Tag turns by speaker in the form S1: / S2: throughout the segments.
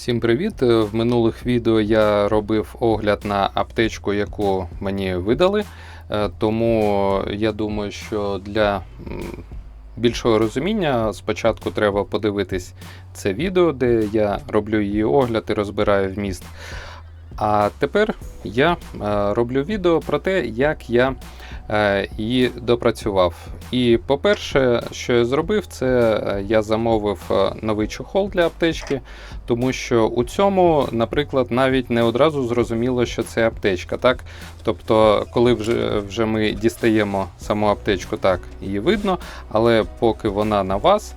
S1: Всім привіт! В минулих відео я робив огляд на аптечку, яку мені видали. Е, Тому я думаю, що для більшого розуміння спочатку треба подивитись це відео, де я роблю її огляд і розбираю вміст. А тепер я е, роблю відео про те, як я е, її допрацював. І по-перше, що я зробив, це е, я замовив е, новий чохол для аптечки, тому що у цьому, наприклад, навіть не одразу зрозуміло, що це аптечка. Так? Тобто, коли вже, вже ми дістаємо саму аптечку, так, її видно, але поки вона на вас.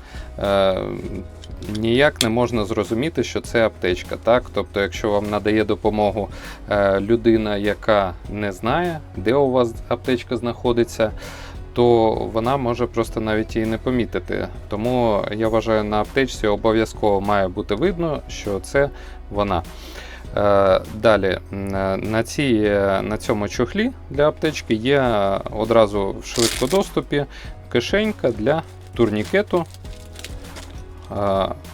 S1: Е, Ніяк не можна зрозуміти, що це аптечка. Так? Тобто, якщо вам надає допомогу е, людина, яка не знає, де у вас аптечка знаходиться, то вона може просто навіть її не помітити. Тому я вважаю, на аптечці обов'язково має бути видно, що це вона. Е, Далі на, цій, е, на цьому чохлі для аптечки є е, одразу в швидкодоступі кишенька для турнікету е,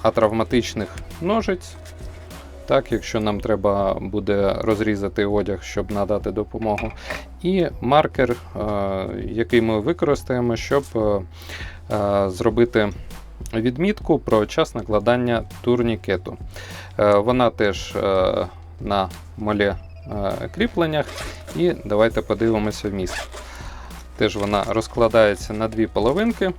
S1: атравматичних ножиць. Так, якщо нам треба буде розрізати одяг, щоб надати допомогу. І маркер, який ми використаємо, щоб зробити відмітку про час накладання турнікету. Е, Вона теж е, на моле е, кріпленнях. І давайте подивимося вміст. Теж вона розкладається на дві половинки.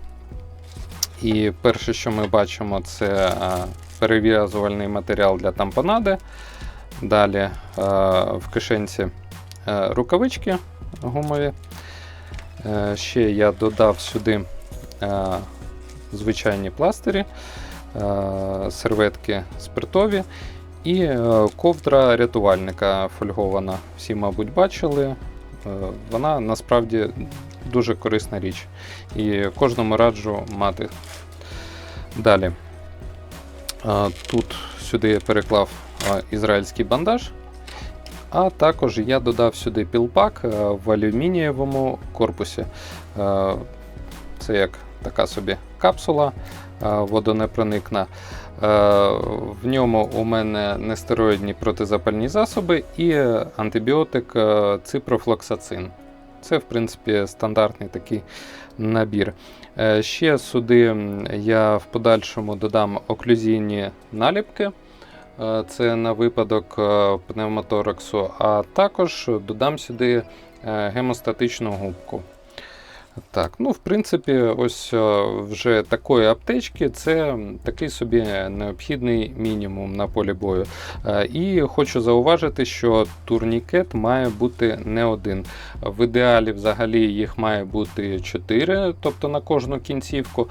S1: І перше, що ми бачимо, це е, перев'язувальний матеріал для тампонади. Далі е, в кишенці е, рукавички гумові. Ще я додав сюди звичайні пластирі, серветки спиртові і ковдра рятувальника фольгована. Всі, мабуть, бачили. Вона насправді дуже корисна річ. І кожному раджу мати. Далі. Тут сюди я переклав ізраїльський бандаж. А також я додав сюди пілпак в алюмінієвому корпусі. Це як така собі капсула водонепроникна. В ньому у мене нестероїдні протизапальні засоби і антибіотик ципрофлоксацин. Це, в принципі, стандартний такий набір. Е, Ще сюди я в подальшому додам оклюзійні наліпки. Е, Це на випадок е, пневмотораксу, а також додам сюди гемостатичну губку. Так, ну, в принципі, ось е, вже такої аптечки це такий собі необхідний мінімум на полі бою. Е, І хочу зауважити, що турнікет має бути не один. В ідеалі взагалі їх має бути 4, тобто на кожну кінцівку.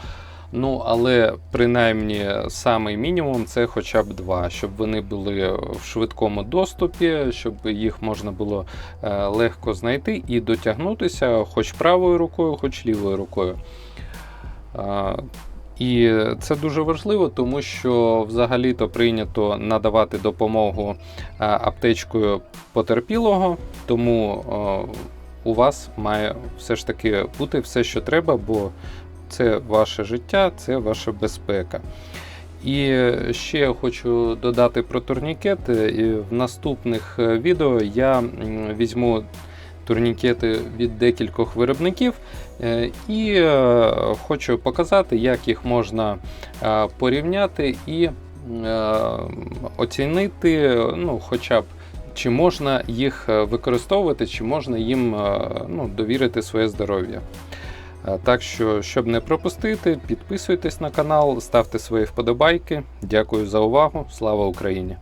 S1: Ну, але принаймні самий мінімум це хоча б два, щоб вони були в швидкому доступі, щоб їх можна було е, легко знайти і дотягнутися хоч правою рукою, хоч лівою рукою. І це дуже важливо, тому що взагалі-то прийнято надавати допомогу е, аптечкою потерпілого, тому у вас має все ж таки бути все, що треба, бо це ваше життя, це ваша безпека. І ще я хочу додати про турнікет. В наступних е, відео я візьму турнікети від декількох виробників е, і е, хочу показати, як їх можна порівняти і оцінити, ну, хоча б. Чи можна їх використовувати, чи можна їм ну, довірити своє здоров'я. Е, Так що, щоб не пропустити, підписуйтесь на канал, ставте свої вподобайки. Дякую за увагу. Слава Україні!